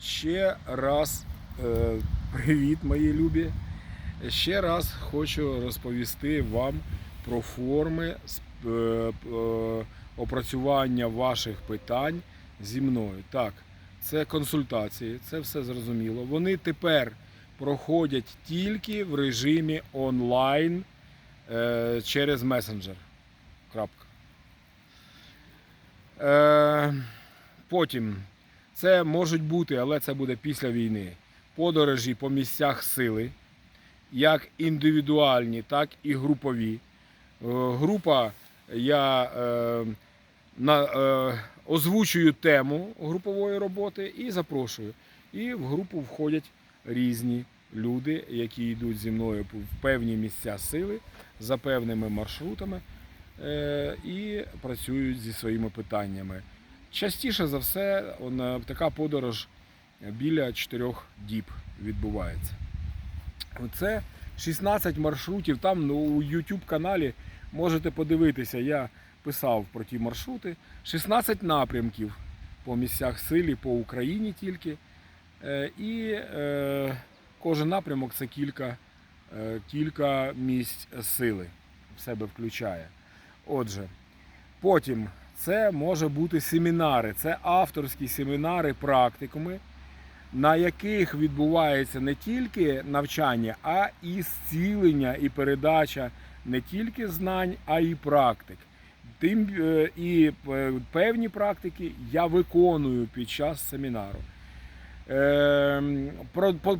ще раз е, привіт, мої любі. Ще раз хочу розповісти вам про форми е, е, опрацювання ваших питань зі мною. Так, це консультації, це все зрозуміло. Вони тепер проходять тільки в режимі онлайн через месенджер. Крапка. Потім це можуть бути, але це буде після війни. Подорожі по місцях сили, як індивідуальні, так і групові. Е, Група я е, на, е, озвучую тему групової роботи і запрошую. І в групу входять різні люди, які йдуть зі мною в певні місця сили за певними маршрутами е, і працюють зі своїми питаннями. Частіше за все, он, е, така подорож біля 4 діб відбувається. Це 16 маршрутів. Там ну, у YouTube каналі можете подивитися. Я писав про ті маршрути. 16 напрямків по місцях силі, по Україні тільки. Е, І е, кожен напрямок це кілька, е, кілька місць сили в себе включає. Отже, потім це може бути семінари, це авторські семінари, практикуми, на яких відбувається не тільки навчання, а і зцілення, і передача не тільки знань, а й практик. Тим е, і е, певні практики я виконую під час семінару. Е,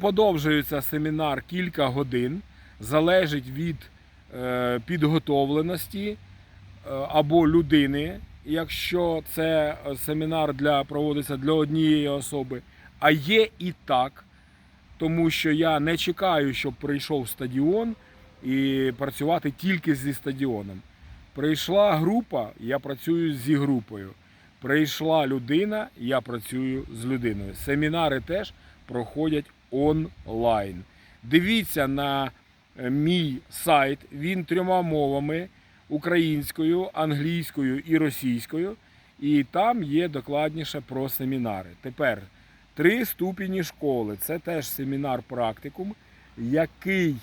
Подовжується семінар кілька годин, залежить від е, підготовленості або людини, якщо це е, семінар для, проводиться для однієї особи. А є і так, тому що я не чекаю, щоб прийшов стадіон і працювати тільки зі стадіоном. Прийшла група, я працюю зі групою. Прийшла людина, я працюю з людиною. Семінари теж проходять онлайн. Дивіться на е, мій сайт, він трьома мовами: українською, англійською і російською. І там є докладніше про семінари. Тепер три ступені школи. Це теж семінар практикум, який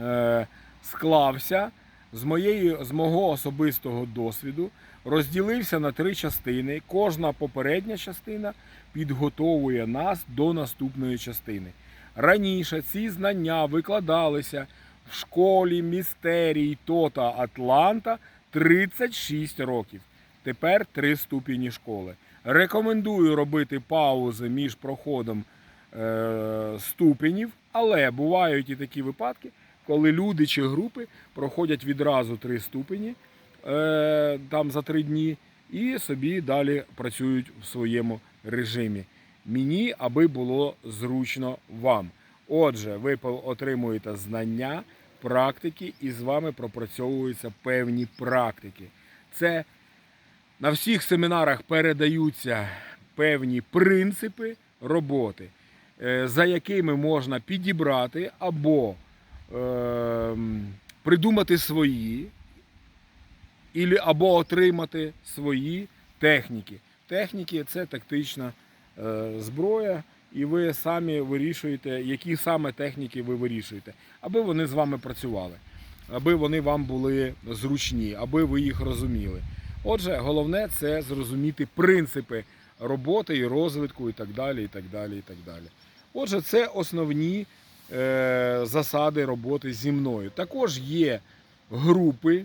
е, склався з, моєї, з мого особистого досвіду, розділився на три частини. Кожна попередня частина підготовує нас до наступної частини. Раніше ці знання викладалися в школі містерій Тота Атланта 36 років. Тепер три ступені школи. Рекомендую робити паузи між проходом е, ступенів, але бувають і такі випадки, коли люди чи групи проходять відразу три ступені е, там за три дні і собі далі працюють в своєму режимі. Мені, аби було зручно вам. Отже, ви отримуєте знання, практики, і з вами пропрацьовуються певні практики. Це на всіх семінарах передаються певні принципи роботи, е, за якими можна підібрати або ем, придумати свої, або отримати свої техніки. Техніки це тактична е, зброя, і ви самі вирішуєте, які саме техніки ви вирішуєте, аби вони з вами працювали, аби вони вам були зручні, аби ви їх розуміли. Отже, головне це зрозуміти принципи роботи і розвитку, і так далі. і так далі, і так далі. Отже, це основні е, засади роботи зі мною. Також є групи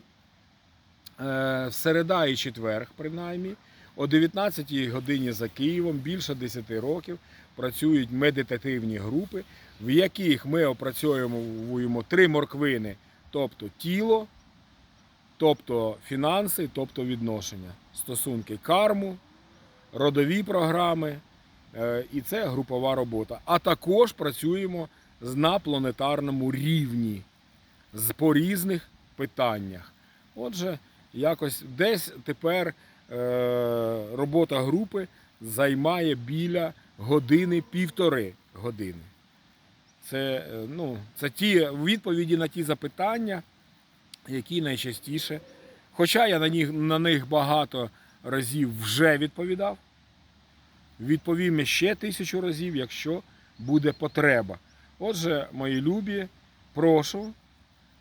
е, середа і четверг, принаймні, о 19 годині за Києвом, більше 10 років працюють медитативні групи, в яких ми опрацьовуємо три морквини, тобто тіло, тобто фінанси, тобто відношення, стосунки карму, родові програми, е, і це групова робота. А також працюємо на планетарному рівні з по різних питаннях. Отже, якось десь тепер робота групи займає біля години-півтори години. Це, е, ну, це ті відповіді на ті запитання, які найчастіше. Хоча я на них, на них багато разів вже відповідав, відповім ще тисячу разів, якщо буде потреба. Отже, мої любі, прошу,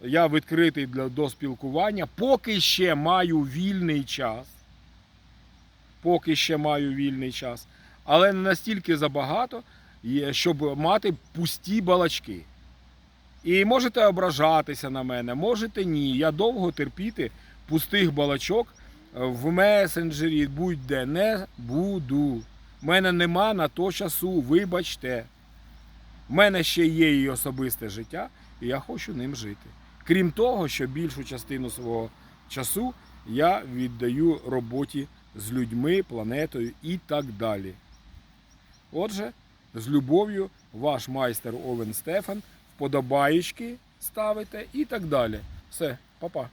я відкритий для, до спілкування, поки ще маю вільний час. Поки ще маю вільний час, але не настільки забагато, щоб мати пусті балачки. І можете ображатися на мене, можете ні. Я довго терпіти пустих балачок в месенджері, будь-де не буду. У мене нема на то часу, вибачте. У мене ще є і особисте життя, і я хочу ним жити. Крім того, що більшу частину свого часу я віддаю роботі з людьми, планетою і так далі. Отже, з любов'ю, ваш майстер Овен Стефан, вподобаєчки ставите і так далі. Все, па-па.